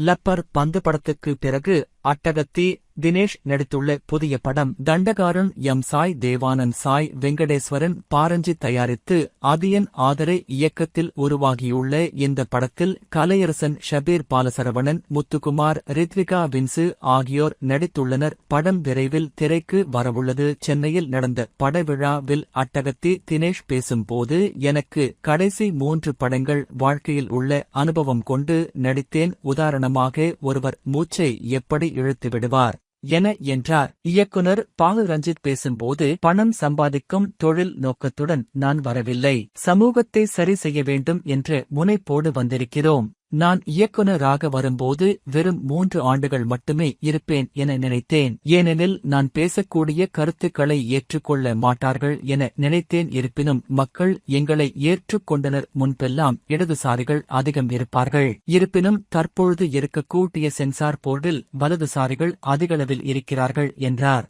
Rubber பந்து படத்துக்கு பிறகு அட்டகத்தி தினேஷ் நடித்துள்ள புதிய படம் தண்டகாரன் எம் சாய் தேவானந்த் சாய் வெங்கடேஸ்வரன் பாரஞ்சி தயாரித்து அதியன் ஆதரை இயக்கத்தில் உருவாகியுள்ள இந்த படத்தில் கலையரசன் ஷபீர் பாலசரவணன் முத்துக்குமார் ரித்விகா வின்சு ஆகியோர் நடித்துள்ளனர். படம் விரைவில் திரைக்கு வரவுள்ளது. சென்னையில் நடந்த படவிழாவில் அட்டகத்தி தினேஷ் பேசும்போது எனக்கு கடைசி மூன்று படங்கள் வாழ்க்கையில் உள்ள அனுபவம் கொண்டு நடித்தேன். உதாரணமாக ஒருவர் மூச்சை எப்படி இழுத்துவிடுவார் என என்றார். இயக்குனர் பாலு ரஞ்சித் பேசும்போது பணம் சம்பாதிக்கும் தொழில் நோக்கத்துடன் நான் வரவில்லை. சமூகத்தை சரி செய்ய வேண்டும் என்று முனைப்போடு வந்திருக்கிறோம். நான் இயக்குனராக வரும்போது வெறும் மூன்று ஆண்டுகள் மட்டுமே இருப்பேன் என நினைத்தேன். ஏனெனில் நான் பேசக்கூடிய கருத்துக்களை ஏற்றுக்கொள்ள மாட்டார்கள் என நினைத்தேன். இருப்பினும் மக்கள் எங்களை ஏற்றுக்கொண்டனர் முன்பெல்லாம் இடதுசாரிகள் அதிகம் இருப்பார்கள். இருப்பினும் தற்பொழுது இருக்கக்கூடிய சென்சார் போர்டில் வலதுசாரிகள் அதிகளவில் இருக்கிறார்கள் என்றார்.